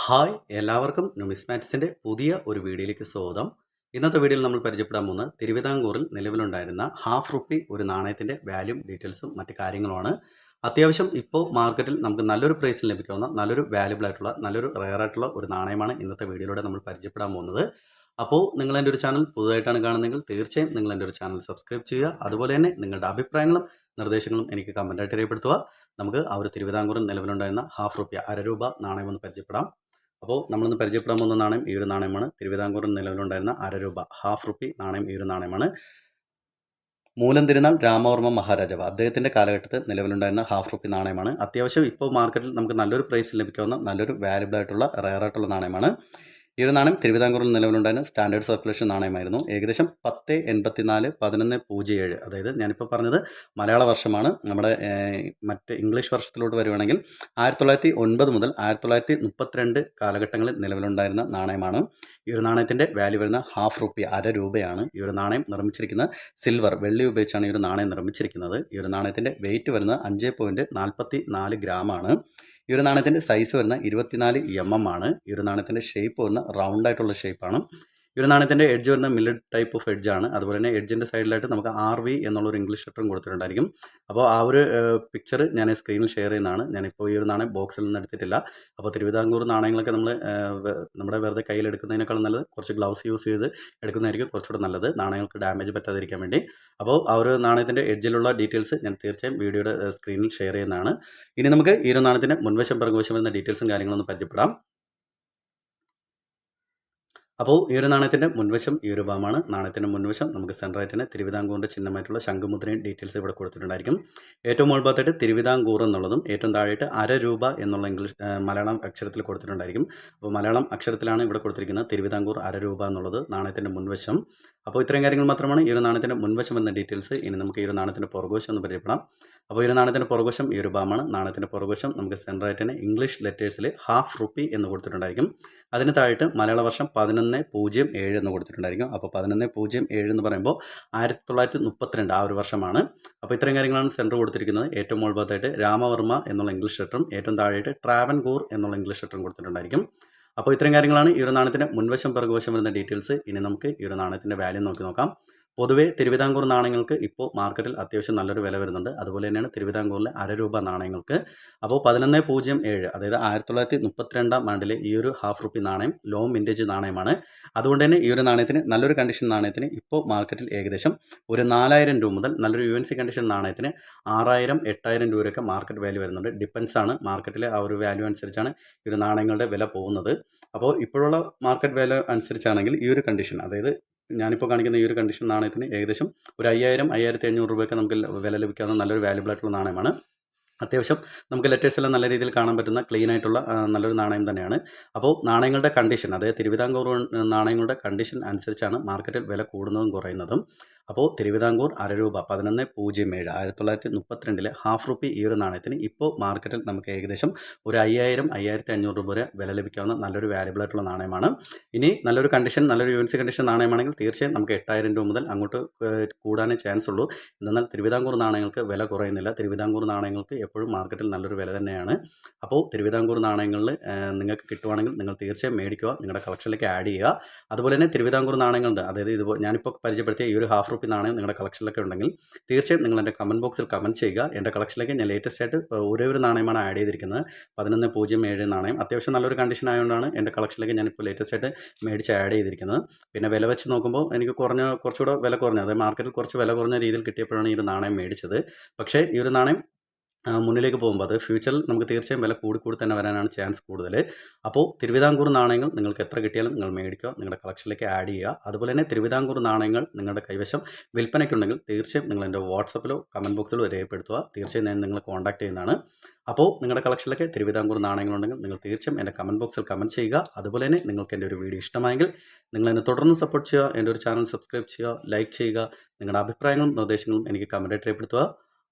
Hi എല്ലാവർക്കും നുമിസ്മാറ്റിക്സിന്റെ പുതിയ ഒരു വീഡിയോയിലേക്ക് സ്വാഗതം. ഇന്നത്തെ വീഡിയോയിൽ നമ്മൾ പരിചയപ്പെടാൻ പോകുന്നത് തിരുവിതാംകൂറിൽ നിലവിലുണ്ടായിരുന്ന ഹാഫ് റുപ്പി ഒരു നാണയത്തിന്റെ വാല്യൂ ഡീറ്റെയിൽസും മറ്റ് കാര്യങ്ങളുമാണ്. അത്യാവശ്യം ഇപ്പോൾ മാർക്കറ്റിൽ നമുക്ക് നല്ലൊരു പ്രൈസിൽ ലഭിക്കാവുന്ന നല്ലൊരു വാല്യുബിൾ ആയിട്ടുള്ള നല്ലൊരു റെയർ ആയിട്ടുള്ള ഒരു നാണയമാണ് ഇന്നത്തെ വീഡിയോയിലൂടെ നമ്മൾ പരിചയപ്പെടാൻ പോകുന്നത്. അപ്പോൾ നിങ്ങൾ എന്റെ ഒരു ചാനൽ പുതുതായിട്ടാണ് കാണുന്നതെങ്കിൽ തീർച്ചയായും നിങ്ങൾ എന്റെ ഒരു ചാനൽ സബ്സ്ക്രൈബ് ചെയ്യുക. അതുപോലെ തന്നെ നിങ്ങളുടെ അഭിപ്രായങ്ങളും നിർദ്ദേശങ്ങളും എനിക്ക് കമന്റായിട്ട് രേഖപ്പെടുത്തുക. നമുക്ക് ആ ഒരു തിരുവിതാംകൂറിൽ നിലവിലുണ്ടായിരുന്ന ഹാഫ് റുപ്യ അര രൂപ നാണയം ഒന്ന് പരിചയപ്പെടാം. അപ്പോൾ നമ്മളിന്ന് പരിചയപ്പെടാൻ പോകുന്ന നാണയം ഈ ഒരു നാണയമാണ്. തിരുവിതാംകൂറിൽ നിലവിലുണ്ടായിരുന്ന അര രൂപ ഹാഫ് റുപ്പി നാണയം ഈ ഒരു നാണയമാണ്. മൂലം തിരുനാൾ രാമവർമ്മ മഹാരാജാവ് അദ്ദേഹത്തിന്റെ കാലഘട്ടത്തിൽ നിലവിലുണ്ടായിരുന്ന ഹാഫ് റുപ്പി നാണയമാണ്. അത്യാവശ്യം ഇപ്പോൾ മാർക്കറ്റിൽ നമുക്ക് നല്ലൊരു പ്രൈസിൽ ലഭിക്കാവുന്ന നല്ലൊരു വാല്യബിൾ ആയിട്ടുള്ള റയർ ആയിട്ടുള്ള നാണയമാണ്. ഈ ഒരു നാണയം തിരുവിതാംകൂറിൽ നിലവിലുണ്ടായിരുന്ന സ്റ്റാൻഡേർഡ് സർക്കുലേഷൻ നാണയമായിരുന്നു. ഏകദേശം പത്ത് എൺപത്തിനാല് പതിനൊന്ന് പൂജ്യം ഏഴ്. അതായത് ഞാനിപ്പോൾ പറഞ്ഞത് മലയാള വർഷമാണ്. നമ്മുടെ മറ്റ് ഇംഗ്ലീഷ് വർഷത്തിലോട്ട് വരുവാണെങ്കിൽ ആയിരത്തി തൊള്ളായിരത്തി ഒൻപത് മുതൽ ആയിരത്തി തൊള്ളായിരത്തി മുപ്പത്തിരണ്ട് കാലഘട്ടങ്ങളിൽ നിലവിലുണ്ടായിരുന്ന നാണയമാണ്. ഈ ഒരു നാണയത്തിന്റെ വാല്യൂ വരുന്ന ഹാഫ് റുപ്പി അര രൂപയാണ് ഈ ഒരു നാണയം നിർമ്മിച്ചിരിക്കുന്നത്. സിൽവർ വെള്ളി ഉപയോഗിച്ചാണ് ഈ ഒരു നാണയം നിർമ്മിച്ചിരിക്കുന്നത്. ഈ ഒരു നാണയത്തിന്റെ വെയിറ്റ് വരുന്നത് അഞ്ച് പോയിന്റ് നാൽപ്പത്തി നാല് ഗ്രാമാണ് ഈ ഒരു നാണയത്തിന്റെ സൈസ് വരുന്ന ഇരുപത്തിനാല് എം എം ആണ്. ഈ ഒരു നാണയത്തിന്റെ ഷേപ്പ് വരുന്ന റൗണ്ട് ആയിട്ടുള്ള ഷേപ്പാണ് ഈ ഒരു നാണയത്തിന്റെ എഡ്ജ് വരുന്ന മില്ലഡ് ടൈപ്പ് ഓഫ് എഡ്ജ് ആണ്. അതുപോലെ തന്നെ എഡ്ജിന്റെ സൈഡിലായിട്ട് നമുക്ക് ആർ വി എന്നുള്ളൊരു ഇംഗ്ലീഷ് ലെറ്ററും കൊടുത്തിട്ടുണ്ടായിരിക്കും. അപ്പോൾ ആ ഒരു പിക്ചർ ഞാൻ സ്ക്രീനിൽ ഷെയർ ചെയ്യുന്നതാണ്. ഞാനിപ്പോൾ ഈ ഒരു നാണയം ബോക്സിൽ നിന്ന് എടുത്തിട്ടില്ല. അപ്പോൾ തിരുവിതാംകൂർ നാണയങ്ങളൊക്കെ നമ്മൾ നമ്മുടെ വെറുതെ കയ്യിലെടുക്കുന്നതിനേക്കാൾ നല്ലത് കുറച്ച് ഗ്ലൗസ് യൂസ് ചെയ്ത് എടുക്കുന്നതായിരിക്കും കുറച്ചുകൂടെ നല്ലത്. നാണയങ്ങൾക്ക് ഡാമേജ് പറ്റാതിരിക്കാൻ വേണ്ടി. അപ്പോൾ ആ ഒരു നാണയത്തിന്റെ എഡ്ജിലുള്ള ഡീറ്റെയിൽസ് ഞാൻ തീർച്ചയായും വീഡിയോയുടെ സ്ക്രീനിൽ ഷെയർ ചെയ്യുന്നതാണ്. ഇനി നമുക്ക് ഈ ഒരു നാണയത്തിന്റെ മുൻവശം പിറകുവശം വരുന്ന ഡീറ്റെയിൽസും കാര്യങ്ങളൊന്ന് പരിചയപ്പെടാം. അപ്പോൾ ഈ ഒരു നാണയത്തിന്റെ മുൻവശം ഈ ഒരു ഭാഗമാണ്. നാണയത്തിന്റെ മുൻവശം നമുക്ക് സെൻട്രായിട്ടിന് തിരുവിതാംകൂറിന്റെ ചിഹ്നമായിട്ടുള്ള ശംഖുമുദ്രയും ഡീറ്റെയിൽസ് ഇവിടെ കൊടുത്തിട്ടുണ്ടായിരിക്കും. ഏറ്റവും മുൾഭാഗത്തായിട്ട് തിരുവിതാംകൂർ എന്നുള്ളതും ഏറ്റവും താഴെയായിട്ട് അര രൂപ എന്നുള്ള ഇംഗ്ലീഷ് മലയാളം അക്ഷരത്തിൽ കൊടുത്തിട്ടുണ്ടായിരിക്കും. അപ്പോൾ മലയാളം അക്ഷരത്തിലാണ് ഇവിടെ കൊടുത്തിരിക്കുന്നത് തിരുവിതാംകൂർ അര രൂപ എന്നുള്ളത് നാണയത്തിന്റെ മുൻവശം. അപ്പോൾ ഇത്രയും കാര്യങ്ങൾ മാത്രമാണ് ഈ ഒരു നാണയത്തിന്റെ മുൻവശം എന്ന ഡീറ്റെയിൽസ്. ഇനി നമുക്ക് ഈ ഒരു നാണയത്തിന്റെ പുറകുവശം എന്ന് പരിചയപ്പെടാം. അപ്പോൾ ഈ ഒരു നാണയത്തിന്റെ പുറകുവശം ഈ ഒരു ഭാഗമാണ്. നാണയത്തിന്റെ പുറകുവശം നമുക്ക് സെൻട്രായിട്ടിന് ഇംഗ്ലീഷ് ലെറ്റേഴ്സിൽ ഹാഫ് റുപ്പി എന്ന് കൊടുത്തിട്ടുണ്ടായിരിക്കും. അതിന് താഴെയിട്ട് മലയാള വർഷം പതിനൊന്ന് പൂജ്യം ഏഴ് എന്ന് കൊടുത്തിട്ടുണ്ടായിരിക്കും. അപ്പോൾ പതിനൊന്ന് പൂജ്യം ഏഴ് എന്ന് പറയുമ്പോൾ ആയിരത്തി തൊള്ളായിരത്തി മുപ്പത്തിരണ്ട് ആ ഒരു വർഷമാണ്. അപ്പോൾ ഇത്രയും കാര്യങ്ങളാണ് സെന്റർ കൊടുത്തിരിക്കുന്നത്. ഏറ്റവും മുഴുവത്തായിട്ട് രാമവർമ്മ എന്നുള്ള ഇംഗ്ലീഷ് ലെറ്ററും ഏറ്റവും താഴെയായിട്ട് ട്രാവൻകൂർ എന്നുള്ള ഇംഗ്ലീഷ് ലെറ്ററും കൊടുത്തിട്ടുണ്ടായിരിക്കും. അപ്പോൾ ഇത്രയും കാര്യങ്ങളാണ് ഈ ഒരു നാണയത്തിന്റെ മുൻവശം പിറകുവശം വരുന്ന ഡീറ്റെയിൽസ്. ഇനി നമുക്ക് ഈ ഒരു നാണയത്തിന്റെ വാല്യൂ നോക്കി നോക്കാം. പൊതുവേ തിരുവിതാംകൂർ നാണയങ്ങൾക്ക് ഇപ്പോൾ മാർക്കറ്റിൽ അത്യാവശ്യം നല്ലൊരു വില വരുന്നുണ്ട്. അതുപോലെ തന്നെയാണ് തിരുവിതാംകൂറിലെ അര രൂപ നാണയങ്ങൾക്ക്. അപ്പോൾ പതിനൊന്ന് പൂജ്യം ഏഴ് അതായത് ആയിരത്തി തൊള്ളായിരത്തി മുപ്പത്തിരണ്ടാം ആണ്ടിലെ ഈ ഒരു ഹാഫ് റുപ്പി നാണയം ലോ മിന്റേജ് നാണയമാണ്. അതുകൊണ്ട് തന്നെ ഈ ഒരു നാണയത്തിന് നല്ലൊരു കണ്ടീഷൻ നാണയത്തിന് ഇപ്പോൾ മാർക്കറ്റിൽ ഏകദേശം ഒരു നാലായിരം രൂപ മുതൽ നല്ലൊരു യു എൻ സി കണ്ടീഷൻ നാണയത്തിന് ആറായിരം എട്ടായിരം രൂപയൊക്കെ മാർക്കറ്റ് വാല്യൂ വരുന്നുണ്ട്. ഡിപ്പെൻസ് ആണ് മാർക്കറ്റിലെ ആ ഒരു വാല്യൂ അനുസരിച്ചാണ് ഈ ഒരു നാണയങ്ങളുടെ വില പോകുന്നത്. അപ്പോൾ ഇപ്പോഴുള്ള മാർക്കറ്റ് വാല്യൂ അനുസരിച്ചാണെങ്കിൽ ഈ ഒരു കണ്ടീഷൻ അതായത് ഞാനിപ്പോൾ കാണിക്കുന്ന ഈ ഒരു കണ്ടീഷൻ നാണയത്തിന് ഏകദേശം ഒരു അയ്യായിരം അയ്യായിരത്തി അഞ്ഞൂറ് രൂപയൊക്കെ നമുക്ക് വില ലഭിക്കാവുന്ന നല്ലൊരു വാല്യുബിൾ ആയിട്ടുള്ള നാണയമാണ്. അത്യാവശ്യം നമുക്ക് ലെറ്റേഴ്സ് എല്ലാം നല്ല രീതിയിൽ കാണാൻ പറ്റുന്ന ക്ലീൻ ആയിട്ടുള്ള നല്ലൊരു നാണയം തന്നെയാണ്. അപ്പോൾ നാണയങ്ങളുടെ കണ്ടീഷൻ അതായത് തിരുവിതാംകൂർ നാണയങ്ങളുടെ കണ്ടീഷൻ അനുസരിച്ചാണ് മാർക്കറ്റിൽ വില കൂടുന്നതും കുറയുന്നതും. അപ്പോൾ തിരുവിതാംകൂർ അര രൂപ പതിനൊന്ന് പൂജ്യം ഏഴ് ആയിരത്തി തൊള്ളായിരത്തി മുപ്പത്തിരണ്ടിലെ ഹാഫ് റുപ്പി ഈ ഒരു നാണയത്തിന് ഇപ്പോൾ മാർക്കറ്റിൽ നമുക്ക് ഏകദേശം ഒരു അയ്യായിരം അയ്യായിരത്തി അഞ്ഞൂറ് രൂപ വരെ വില ലഭിക്കാവുന്ന നല്ലൊരു വാല്യബിൾ ആയിട്ടുള്ള നാണയമാണ്. ഇനി നല്ലൊരു കണ്ടീഷൻ നല്ലൊരു യു എൻ സി കണ്ടീഷൻ നാണയമാണെങ്കിൽ തീർച്ചയായും നമുക്ക് എട്ടായിരം രൂപ മുതൽ അങ്ങോട്ട് കൂടാനേ ചാൻസ് ഉള്ളൂ. എന്നാൽ തിരുവിതാംകൂർ നാണയങ്ങൾക്ക് വില കുറയുന്നില്ല. തിരുവിതാംകൂർ നാണയങ്ങൾക്ക് എപ്പോഴും മാർക്കറ്റിൽ നല്ലൊരു വില തന്നെയാണ്. അപ്പോൾ തിരുവിതാംകൂർ നാണയങ്ങളിൽ നിങ്ങൾക്ക് കിട്ടുവാണെങ്കിൽ നിങ്ങൾ തീർച്ചയായും മേടിക്കുക. നിങ്ങളുടെ കളക്ഷനിലേക്ക് ആഡ് ചെയ്യുക. അതുപോലെ തന്നെ തിരുവിതാംകൂർ നാണയങ്ങളുണ്ട്. അതായത് ഇതുപോലെ ഞാനിപ്പോൾ പരിചയപ്പെടുത്തിയ ഈ ഒരു ഹാഫ് റുപ്പി നാണയം നിങ്ങളുടെ കളക്ഷനിലൊക്കെ ഉണ്ടെങ്കിൽ തീർച്ചയായും നിങ്ങൾ എന്റെ കമന്റ് ബോക്സിൽ കമന്റ് ചെയ്യുക. എന്റെ കളക്ഷനിലേക്ക് ഞാൻ ലേറ്റസ്റ്റ് ആയിട്ട് ഒരേ ഒരു നാണയമാണ് ആഡ് ചെയ്തിരിക്കുന്നത്. പതിനൊന്ന് പൂജ്യം ഏഴ് നാണയം. അത്യാവശ്യം നല്ലൊരു കണ്ടീഷൻ ആയതുകൊണ്ടാണ് എന്റെ കളക്ഷനിലേക്ക് ഞാനിപ്പോൾ ലേറ്റസ്റ്റ് ആയിട്ട് മേടിച്ച് ആഡ് ചെയ്തിരിക്കുന്നത്. പിന്നെ വില വെച്ച് നോക്കുമ്പോൾ എനിക്ക് കുറഞ്ഞ കുറച്ചുകൂടെ വില കുറഞ്ഞ അതായത് മാർക്കറ്റിൽ കുറച്ച് വില കുറഞ്ഞ രീതിയിൽ കിട്ടിയപ്പോഴാണ് ഈ ഒരു നാണയം മേടിച്ചത്. പക്ഷേ ഈ ഒരു നാണയം മുന്നിലേക്ക് പോകുമ്പോൾ അത് ഫ്യൂച്ചറിൽ നമുക്ക് തീർച്ചയായും വില കൂടി കൂടി തന്നെ വരാനാണ് ചാൻസ് കൂടുതൽ. അപ്പോൾ തിരുവിതാംകൂർ നാണയങ്ങൾ നിങ്ങൾക്ക് എത്ര കിട്ടിയാലും നിങ്ങൾ മേടിക്കുക നിങ്ങളുടെ കളക്ഷനിലേക്ക് ആഡ് ചെയ്യുക. അതുപോലെ തന്നെ തിരുവിതാംകൂർ നാണയങ്ങൾ നിങ്ങളുടെ കൈവശം വിൽപ്പനയ്ക്കുണ്ടെങ്കിൽ തീർച്ചയായും നിങ്ങൾ എന്റെ വാട്സപ്പിലോ കമന്റ് ബോക്സിലോ രേഖപ്പെടുത്തുക. തീർച്ചയായും ഞാൻ നിങ്ങളെ കോൺടാക്ട് ചെയ്യുന്നതാണ്. അപ്പോൾ നിങ്ങളുടെ കളക്ഷനിലൊക്കെ തിരുവിതാംകൂർ നാണയങ്ങളുണ്ടെങ്കിൽ നിങ്ങൾ തീർച്ചയായും എന്റെ കമന്റ് ബോക്സിൽ കമന്റ് ചെയ്യുക. അതുപോലെ തന്നെ നിങ്ങൾക്ക് എന്റെ ഒരു വീഡിയോ ഇഷ്ടമായെങ്കിൽ നിങ്ങൾ എന്നെ തുടർന്ന് സപ്പോർട്ട് ചെയ്യുക എന്റെ ഒരു ചാനൽ സബ്സ്ക്രൈബ് ചെയ്യുക ലൈക്ക് ചെയ്യുക നിങ്ങളുടെ അഭിപ്രായങ്ങളും നിർദ്ദേശങ്ങളും എനിക്ക് കമന്റായിട്ട് രേഖപ്പെടുത്തുക.